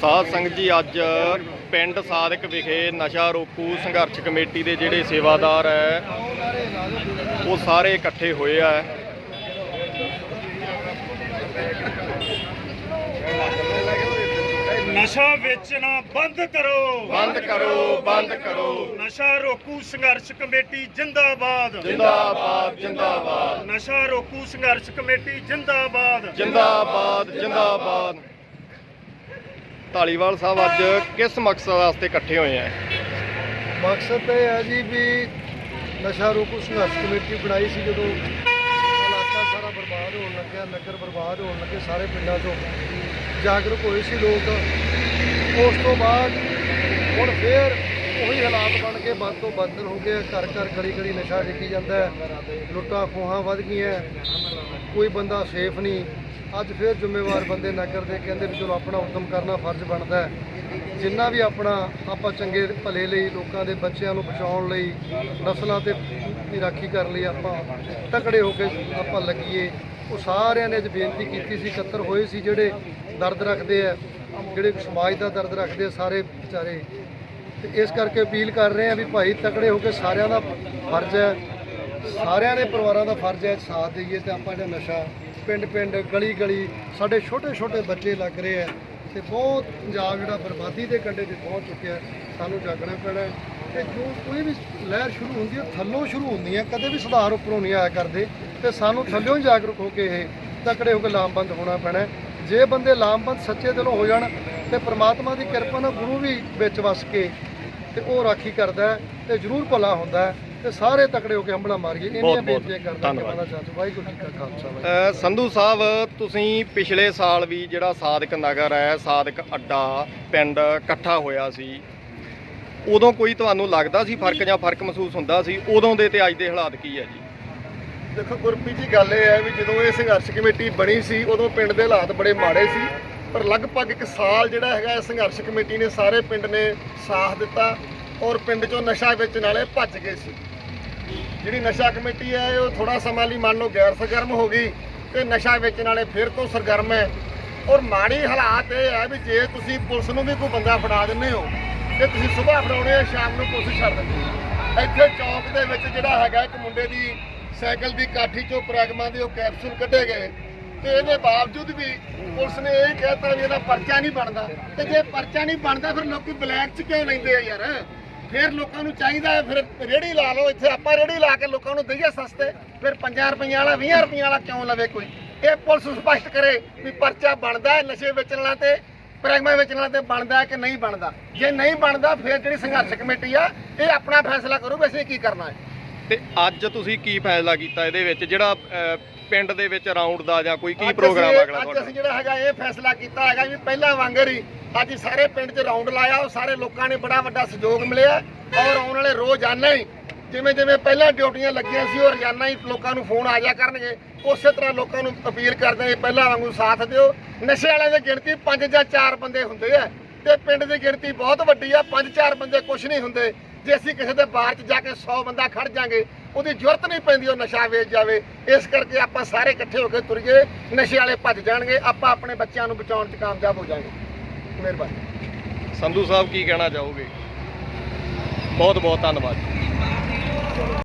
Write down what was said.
ਸਾਧ ਸੰਗਤ ਜੀ ਅੱਜ ਪਿੰਡ ਸਾਦਕ ਵਿਖੇ ਨਸ਼ਾ ਰੋਕੂ ਸੰਘਰਸ਼ ਕਮੇਟੀ ਦੇ ਜਿਹੜੇ ਸੇਵਾਦਾਰ ਹੈ ਉਹ ਸਾਰੇ ਇਕੱਠੇ ਹੋਏ ਆ। ਨਸ਼ਾ ਵੇਚਣਾ ਬੰਦ ਕਰੋ। ਬੰਦ ਕਰੋ ਬੰਦ ਕਰੋ। ਨਸ਼ਾ ਰੋਕੂ ਸੰਘਰਸ਼ ਕਮੇਟੀ ਜਿੰਦਾਬਾਦ। ਜਿੰਦਾਬਾਦ ਜਿੰਦਾਬਾਦ। ਨਸ਼ਾ ਰੋਕੂ ਸੰਘਰਸ਼ ਕਮੇਟੀ ਜਿੰਦਾਬਾਦ। ਜਿੰਦਾਬਾਦ ਜਿੰਦਾਬਾਦ। ਢਾਲੀਵਾਲ ਸਾਹਿਬ ਅੱਜ ਕਿਸ ਮਕਸਦ ਵਾਸਤੇ ਇਕੱਠੇ ਹੋਏ ਆ? ਮਕਸਦ ਇਹ ਹੈ ਜੀ ਵੀ ਨਸ਼ਾ ਰੋਕੂ ਸੰਘਰਸ਼ ਕਮੇਟੀ ਬਣਾਈ ਸੀ ਜਦੋਂ ਇਲਾਕਾ ਸਾਰਾ ਬਰਬਾਦ ਹੋਣ ਲੱਗਿਆ ਨਗਰ ਬਰਬਾਦ ਹੋਣ ਲੱਗੇ ਸਾਰੇ ਪਿੰਡਾਂ ਤੋਂ ਜਾਗਰੂਕ ਹੋਏ ਸੀ ਲੋਕ। ਉਸ ਤੋਂ ਬਾਅਦ ਹੁਣ ਫੇਰ ਉਹੀ ਹਾਲਾਤ ਬਣ ਕੇ ਬੰਦ ਤੋਂ ਬਦਤਰ ਹੋ ਗਏ। ਘਰ ਘਰ ਗਲੀ ਗਲੀ ਨਸ਼ਾ ਵਿਕੀ ਜਾਂਦਾ ਲੁੱਟਾਂ ਖੋਹਾਂ ਵੱਧ ਗਈਆਂ। ਕੋਈ ਬੰਦਾ ਸੇਫ ਨਹੀਂ। ਅੱਜ ਫਿਰ ਜ਼ਿੰਮੇਵਾਰ ਬੰਦੇ ਨਗਰ ਦੇ ਕਹਿੰਦੇ ਵੀ ਚਲੋ ਆਪਣਾ ਉਦਮ ਕਰਨਾ ਫਰਜ਼ ਬਣਦਾ ਹੈ। ਜਿੰਨਾ ਵੀ ਆਪਣਾ ਆਪਾਂ ਚੰਗੇ ਭਲੇ ਲਈ, ਲੋਕਾਂ ਦੇ ਬੱਚਿਆਂ ਨੂੰ ਬਚਾਉਣ ਲਈ, ਨਸਲਾਂ ਤੇ ਦੀ ਰਾਖੀ ਕਰਨ ਲਈ ਆਪਾਂ ਤਕੜੇ ਹੋ ਕੇ ਆਪਾਂ ਲੱਗੀਏ। ਉਹ ਸਾਰਿਆਂ ਨੇ ਅੱਜ ਬੇਨਤੀ ਕੀਤੀ ਸੀ, ਇਕੱਤਰ ਹੋਏ ਸੀ ਜਿਹੜੇ ਦਰਦ ਰੱਖਦੇ ਆ, ਜਿਹੜੇ ਸਮਾਜ ਦਾ ਦਰਦ ਰੱਖਦੇ ਆ ਸਾਰੇ ਵਿਚਾਰੇ। ਤੇ ਇਸ ਕਰਕੇ ਅਪੀਲ ਕਰ ਰਹੇ ਆ ਵੀ ਭਾਈ ਤਕੜੇ ਹੋ ਕੇ ਸਾਰਿਆਂ ਦਾ ਫਰਜ਼ ਹੈ, ਸਾਰਿਆਂ ਦੇ ਪਰਿਵਾਰਾਂ ਦਾ ਫਰਜ਼ ਹੈ, ਸਾਥ ਦੇਈਏ ਤੇ ਆਪਾਂ ਜਿਹੜਾ ਨਸ਼ਾ ਪਿੰਡ ਪਿੰਡ ਗਲੀ ਗਲੀ ਸਾਡੇ ਛੋਟੇ ਛੋਟੇ ਬੱਚੇ ਲੱਗ ਰਹੇ ਆ ਤੇ ਬਹੁਤ ਪੰਜਾਬ ਜਿਹੜਾ ਬਰਬਾਦੀ ਦੇ ਕੰਢੇ ਤੇ ਪਹੁੰਚ ਚੁੱਕਿਆ ਸਾਨੂੰ ਜਾਗਣਾ ਪੈਣਾ ਹੈ। ਤੇ ਜੋ ਕੋਈ ਵੀ ਲਹਿਰ ਸ਼ੁਰੂ ਹੁੰਦੀ ਹੈ ਥੱਲੋਂ ਸ਼ੁਰੂ ਹੁੰਦੀ ਹੈ, ਕਦੇ ਵੀ ਸੁਧਾਰ ਉੱਪਰੋਂ ਨਹੀਂ ਆਇਆ ਕਰਦੇ। ਤੇ ਸਾਨੂੰ ਥੱਲਿਓਂ ਹੀ ਜਾਗਰੂਕ ਹੋ ਕੇ ਇਹ ਤਕੜੇ ਹੋ ਕੇ ਲਾਮਬੰਦ ਹੋਣਾ ਪੈਣਾ ਜੇ ਬੰਦੇ ਲਾਮਬੰਦ ਸੱਚੇ ਦਿਲੋਂ ਹੋ ਜਾਣ ਤੇ ਪ੍ਰਮਾਤਮਾ ਦੀ ਕਿਰਪਾ ਨਾਲ ਗੁਰੂ ਵੀ ਵਿੱਚ ਵਸ ਕੇ ਤੇ ਉਹ ਰਾਖੀ ਕਰਦਾ ਹੈ ਤੇ ਜ਼ਰੂਰ ਭਲਾ ਹੁੰਦਾ ਤੇ ਸਾਰੇ ਤਕੜੇ ਹੋ ਕੇ ਹੰਬਲਾ ਮਾਰੀਏ। ਇੰਨੀਆਂ ਬੇਨਤੀਆਂ ਕਰਦਾ ਕਿ। ਮਾਤਾ ਚਾਚੂ ਵਾਹਿਗੁਰੂ ਜੀ ਕਾ ਖਾਲਸਾ ਵਾਹਿਗੁਰੂ ਸੰਧੂ ਸਾਹਿਬ ਤੁਸੀਂ ਪਿਛਲੇ ਸਾਲ ਵੀ ਜਿਹੜਾ ਸਾਦਕ ਨਗਰ ਹੈ ਸਾਦਕ ਅੱਡਾ ਪਿੰਡ ਇਕੱਠਾ ਹੋਇਆ ਸੀ। ਉਦੋਂ ਕੋਈ ਤੁਹਾਨੂੰ ਲੱਗਦਾ ਸੀ ਫ਼ਰਕ ਜਾਂ ਫ਼ਰਕ ਮਹਿਸੂਸ ਹੁੰਦਾ ਸੀ? ਉਦੋਂ ਦੇ ਤੇ ਅੱਜ ਦੇ ਹਾਲਾਤ ਕੀ ਹੈ ਜੀ? ਦੇਖੋ ਗੁਰਪ੍ਰੀਤ ਜੀ ਗੱਲ ਇਹ ਹੈ ਵੀ ਜਦੋਂ ਇਹ ਸੰਘਰਸ਼ ਕਮੇਟੀ ਬਣੀ ਸੀ ਉਦੋਂ ਪਿੰਡ ਦੇ ਹਾਲਾਤ ਬੜੇ ਮਾੜੇ ਸੀ। ਪਰ ਲਗਭਗ ਇੱਕ ਸਾਲ ਜਿਹੜਾ ਹੈਗਾ ਇਹ ਸੰਘਰਸ਼ ਕਮੇਟੀ ਨੇ ਸਾਰੇ ਪਿੰਡ ਨੇ ਸਾਥ ਦਿੱਤਾ ਔਰ ਪਿੰਡ ਚੋਂ ਨਸ਼ਾ ਵੇਚਣ ਵਾਲੇ ਭੱਜ ਗਏ ਸੀ। ਜਿਹੜੀ ਨਸ਼ਾ ਕਮੇਟੀ ਹੈ, ਉਹ ਥੋੜਾ ਸਮਾਂ ਲਈ ਮੰਨ ਲਓ ਗੈਰ ਸਰਗਰਮ ਹੋ ਗਈ ਤੇ ਨਸ਼ਾ ਵੇਚਣ ਵਾਲੇ ਫਿਰ ਤੋਂ ਸਰਗਰਮ ਹੈ। ਔਰ ਮਾੜੀ ਹਾਲਾਤ ਇਹ ਹੈ ਵੀ ਜੇ ਤੁਸੀਂ ਪੁਲਿਸ ਨੂੰ ਵੀ ਕੋਈ ਬੰਦਾ ਫੜਾ ਦਿੰਦੇ ਹੋ, ਤੇ ਤੁਸੀਂ ਸਵੇਰ ਫੜਾਉਣੇ ਆ, ਸ਼ਾਮ ਨੂੰ ਪੁਲਿਸ ਛੱਡ ਦਿੰਦੀ ਹੈ ਇੱਥੇ ਚੌਕ ਦੇ ਵਿੱਚ ਜਿਹੜਾ ਹੈਗਾ, ਇੱਕ ਮੁੰਡੇ ਦੀ ਸਾਈਕਲ ਦੀ ਕਾਠੀ ਚੋਂ ਪ੍ਰੈਗਮਾ ਦੇ ਉਹ ਕੈਪਸੂਲ ਕੱਢੇ ਗਏ। ਤੇ ਇਹਦੇ ਬਾਵਜੂਦ ਵੀ ਪੁਲਿਸ ਨੇ ਇਹ ਕਹਿਤਾ ਵੀ ਇਹਦਾ ਪਰਚਾ ਨਹੀਂ ਬਣਦਾ। ਤੇ ਜੇ ਪਰਚਾ ਨਹੀਂ ਬਣਦਾ, ਫਿਰ ਲੋਕੀ ਬਲੈਕ 'ਚ ਕਿਉਂ ਲੈਂਦੇ ਆ ਯਾਰ? ਫਿਰ ਲੋਕਾਂ ਨੂੰ ਚਾਹੀਦਾ ਹੈ ਫਿਰ ਰੇੜੀ ਲਾ ਲਓ ਇੱਥੇ ਆਪਾਂ ਰੇੜੀ ਲਾ ਕੇ ਲੋਕਾਂ ਨੂੰ ਦਈਏ ਸਸਤੇ ਫਿਰ 5 ਰੁਪਈਆਂ ਵਾਲਾ 20 ਰੁਪਈਆਂ ਵਾਲਾ ਕਿਉਂ ਲਵੇ ਕੋਈ? ਇਹ ਪੁਲਿਸ ਸਪਸ਼ਟ ਕਰੇ ਵੀ ਪਰਚਾ ਬਣਦਾ ਹੈ ਨਸ਼ੇ ਵੇਚਣ ਵਾਲਾ ਤੇ ਪ੍ਰੈਗਮਾ ਵੇਚਣ ਵਾਲਾ ਤੇ ਬਣਦਾ ਹੈ ਕਿ ਨਹੀਂ ਬਣਦਾ। ਜੇ ਨਹੀਂ ਬਣਦਾ ਫਿਰ ਜਿਹੜੀ ਸੰਘਰਸ਼ ਕਮੇਟੀ ਆ ਇਹ ਆਪਣਾ ਫੈਸਲਾ ਕਰੂ ਵੀ ਅਸੀਂ ਕੀ ਕਰਨਾ ਹੈ। ਤੇ ਅੱਜ ਤੁਸੀਂ ਕੀ ਫੈਸਲਾ ਕੀਤਾ ਇਹਦੇ ਵਿੱਚ? ਜਿਹੜਾ ਪਿੰਡ ਦੇ ਵਿੱਚ ਰਾਉਂਡ ਦਾ ਜਾਂ ਕੋਈ ਕੀ ਅੱਜ ਪ੍ਰੋਗਰਾਮ ਅਗਲਾ ਅੱਜ ਤੁਹਾਡਾ? ਅਸੀਂ ਜਿਹੜਾ ਹੈਗਾ ਇਹ ਫੈਸਲਾ ਕੀਤਾ ਹੈਗਾ ਵੀ ਪਹਿਲਾਂ ਵਾਂਗਰ ਹੀ ਅੱਜ ਸਾਰੇ ਪਿੰਡ 'ਚ ਰਾਉਂਡ ਲਾਇਆ, ਉਹ ਸਾਰੇ ਲੋਕਾਂ ਨੇ ਬੜਾ ਵੱਡਾ ਸਹਿਯੋਗ ਮਿਲਿਆ ਔਰ ਆਉਣ ਵਾਲੇ ਰੋਜ਼ਾਨਾ ਹੀ, ਜਿਵੇਂ ਜਿਵੇਂ ਪਹਿਲਾਂ ਡਿਊਟੀਆਂ ਲੱਗੀਆਂ ਸੀ, ਉਹ ਰੋਜ਼ਾਨਾ ਹੀ ਲੋਕਾਂ ਨੂੰ ਫੋਨ ਆ ਜਾ ਕਰਨਗੇ। ਉਸੇ ਤਰ੍ਹਾਂ ਲੋਕਾਂ ਨੂੰ ਅਪੀਲ ਕਰਦੇ ਹਾਂ, ਪਹਿਲਾਂ ਵਾਂਗੂ ਸਾਥ ਦਿਓ। ਨਸ਼ੇ ਵਾਲਿਆਂ ਦੀ ਗਿਣਤੀ 5 ਜਾਂ 4 ਬੰਦੇ ਹੁੰਦੇ ਆ ਤੇ ਪਿੰਡ ਦੀ ਗਿਣਤੀ ਬਹੁਤ ਵੱਡੀ ਆ 5-4 ਬੰਦੇ ਕੁਝ ਨਹੀਂ ਹੁੰਦੇ। ਜੇ ਅਸੀਂ ਕਿਸੇ ਦੇ ਬਾਹਰ 'ਚ ਜਾ ਕੇ 100 ਬੰਦਾ ਖੜ ਜਾਾਂਗੇ, ਉਹਦੀ ਜ਼ਰੂਰਤ ਨਹੀਂ ਪੈਂਦੀ ਉਹ ਨਸ਼ਾ ਵੇਚ ਜਾਵੇ। ਇਸ ਕਰਕੇ ਆਪਾਂ ਸਾਰੇ ਇਕੱਠੇ ਹੋ ਕੇ ਤੁਰੀਏ, ਨਸ਼ੇ ਵਾਲੇ ਭੱਜ ਜਾਣਗੇ, ਆਪਾਂ ਆਪਣੇ ਬੱਚਿਆਂ ਨੂੰ ਬਚਾਉਣ 'ਚ ਕਾਮਯਾਬ ਹੋ ਜਾਾਂਗੇ ਮਿਹਰਬਾਨੀ। ਸੰਧੂ ਸਾਹਿਬ ਕੀ ਕਹਿਣਾ ਚਾਹੋਗੇ? ਬਹੁਤ ਬਹੁਤ ਧੰਨਵਾਦ।